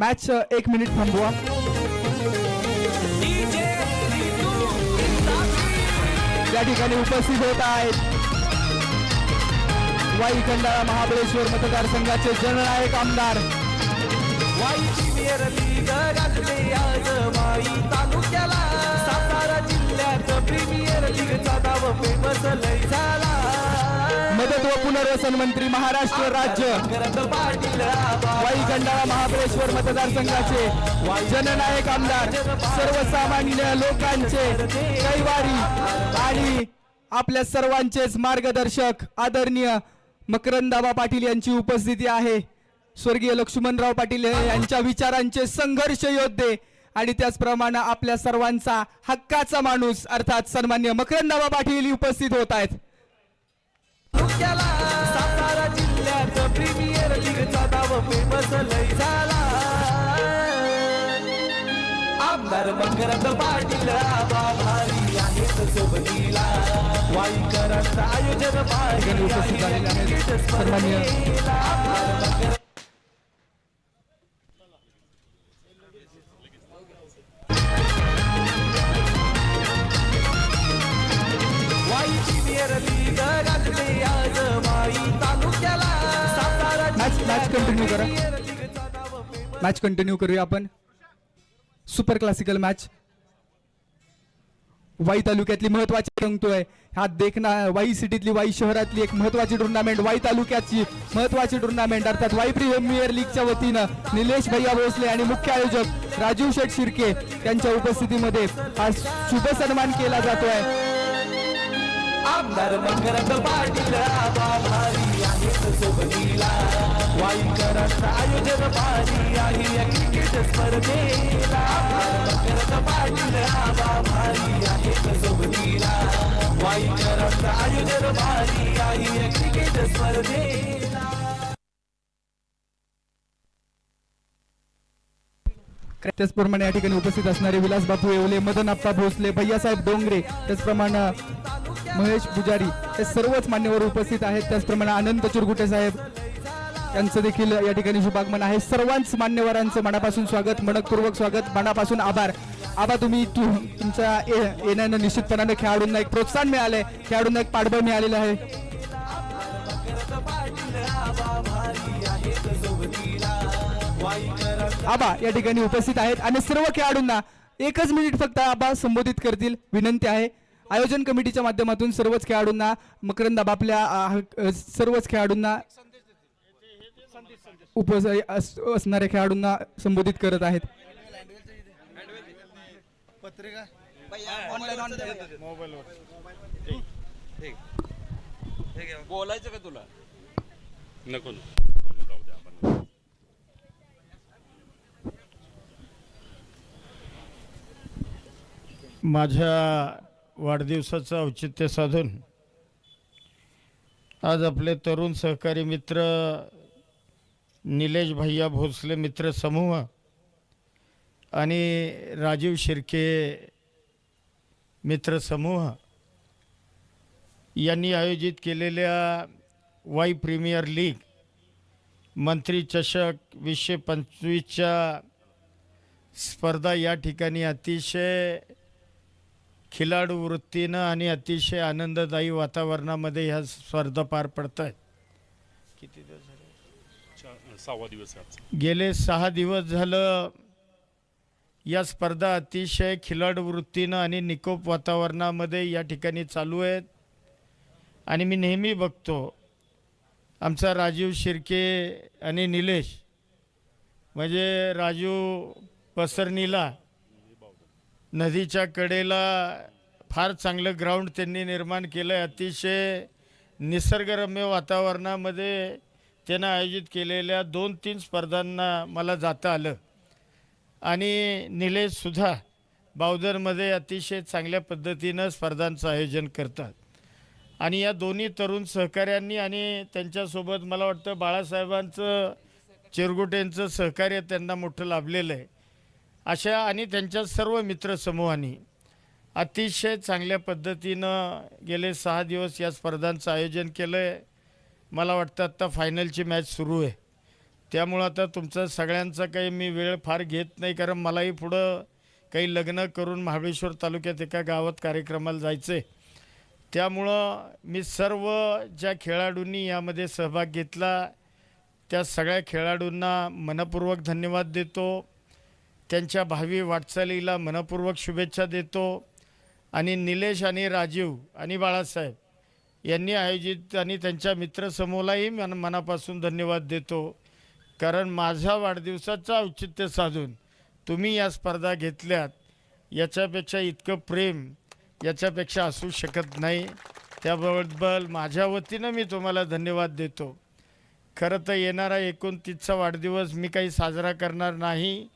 Match एक minute थांबवा. या ठिकाणी उपस्थित होत आहेत. वाई खंडाळा महाबळेश्वर मतदारसंघाचे जननायक आमदार. वाई प्रीमियर लीग आज वाई तालुक्याला. मदत मंत्री महाराष्ट्र राज्य. वाई खंडाळा महाबळेश्वर मतदारसंघाचे जननायक आमदार सर्वसामान्य लोकांचे कैवारी आणि आपल्या सर्वांचेच मार्गदर्शक आदरणीय मकरंदाबा पाटील यांची उपस्थिती आहे. स्वर्गीय लक्ष्मणराव पाटील यांच्या विचारांचे संघर्ष योद्धे आणि त्याचप्रमाणे आपल्या सर्वांचा हक्काचा माणूस अर्थात सन्मान्य मकरंदाबा पाटील उपस्थित होत आहेत. नाव फेमस लय झाला. आमदार मकरंद पाटील आबा भारी आहेत सोबतीला. वाईकरांचं आयोजन ठिकाणी उपस्थित झालेले आहेत सन्मान्य वाई कंटिन्यू करा. मॅच कंटिन्यू करूया आपण. सुपर क्लासिकल मॅच वाई तालुक्यातली महत्वाची रंगतोय. हा देखना वाई सिटीतली वाई शहरातली एक महत्वाची टुर्नामेंट वाई तालुक्याची महत्वाची टुर्नामेंट अर्थात वाई प्रीमियर लीगच्या वतीनं निलेश भैया भोसले आणि मुख्य आयोजक राजीव शेठ शिर्के यांच्या उपस्थितीमध्ये हा शुभ सन्मान केला जातोय. आमदार आयोजन पाणी आई या क्रिकेट स्पर्धेला आमदार पाटील आबा भारी आहे सोबतीला वाई वाईकरांचं आयोजन भारी आई या क्रिकेट स्पर्धेला त्याचप्रमाणे या ठिकाणी उपस्थित असणारे विलास बापू येवले मदन आप्पा भोसले भैयासाहेब डोंगरे त्याचप्रमाणे महेश पुजारी हे सर्वच मान्यवर उपस्थित आहेत. त्याचप्रमाणे अनंत चुरगुटे साहेब यांचं देखील या ठिकाणी शुभागमन आहे सर्वांच मान्यवरांचं मनापासून स्वागत मनपूर्वक स्वागत मनापासून आभार. आबा तुम्ही तु- तुमच्या येण्यानं निश्चितपणाने खेळाडूंना एक प्रोत्साहन मिळालंय खेळाडूंना एक पाठबळ मिळालेलं आहे. आबा या ठिकाणी उपस्थित आहेत आणि सर्व खेळाडूंना एकच मिनिट फक्त आबा संबोधित करतील विनंती आहे. आयोजन कमिटीच्या माध्यमातून सर्वच खेळाडूंना मकरंद आबा आपल्या सर्वच खेळाडूंना उपस अस- असणाऱ्या खेळाडूंना संबोधित करत आहेत. बोलायचं का तुला? नको. माझ्या वाढदिवसाचं औचित्य साधून आज आपले तरुण सहकारी मित्र निलेश भैया भोसले मित्र समूह आणि राजीव शिर्के मित्र समूह यांनी आयोजित केलेल्या वाई प्रीमियर लीग मंत्री चषक वीसशे पंचवीसच्या स्पर्धा या ठिकाणी अतिशय खिलाडू वृत्तीनं आणि अतिशय आनंददायी वातावरणामध्ये ह्या स्पर्धा पार पडत आहेत किती दिवस सहावा दिवस गेले सहा दिवस झालं या स्पर्धा अतिशय खिलाड वृत्तीनं आणि निकोप वातावरणामध्ये या ठिकाणी चालू आहेत. आणि मी नेहमी बघतो आमचा राजीव शिर्के आणि निलेश म्हणजे राजू पसरणीला नदीच्या कडेला फार चांगलं ग्राउंड त्यांनी निर्माण केलं आहे अतिशय निसर्गरम्य वातावरणामध्ये त्यानं आयोजित केलेल्या दोन तीन स्पर्धांना मला जाता आलं. आणि निलेशसुद्धा बावधरमध्ये अतिशय चांगल्या पद्धतीनं स्पर्धांचं आयोजन करतात. आणि या दोन्ही तरुण सहकाऱ्यांनी आणि त्यांच्यासोबत मला वाटतं बाळासाहेबांचं चिरगुटेंचं सहकार्य त्यांना मोठं लाभलेलं आहे. अशा आणि त्यांच्या सर्व मित्रसमूहांनी अतिशय चांगल्या पद्धतीनं गेले सहा दिवस या स्पर्धांचं आयोजन केलं आहे मला वाटतं आत्ता फायनलची मॅच सुरू आहे. त्यामुळं आता तुमचं सगळ्यांचा काही मी वेळ फार घेत नाही कारण मलाही पुढं काही लग्न करून महाबळेश्वर तालुक्यात एका गावात कार्यक्रमाला जायचं आहे त्यामुळं मी सर्व ज्या खेळाडूंनी यामध्ये सहभाग घेतला त्या सगळ्या खेळाडूंना मनपूर्वक धन्यवाद देतो. त्यांच्या भावी वाटचालीला मनपूर्वक शुभेच्छा देतो. आणि निलेश आणि राजीव आणि बाळासाहेब यांनी आयोजित आणि त्यांच्या मित्रसमूहालाही मन मनापासून धन्यवाद देतो. कारण माझ्या वाढदिवसाचं औचित्य साधून तुम्ही या स्पर्धा घेतल्यात. याच्यापेक्षा इतकं प्रेम याच्यापेक्षा असू शकत नाही. त्याबद्दल माझ्या वतीनं मी तुम्हाला धन्यवाद देतो. खरं तर येणारा एकोणतीसचा वाढदिवस मी काही साजरा करणार नाही.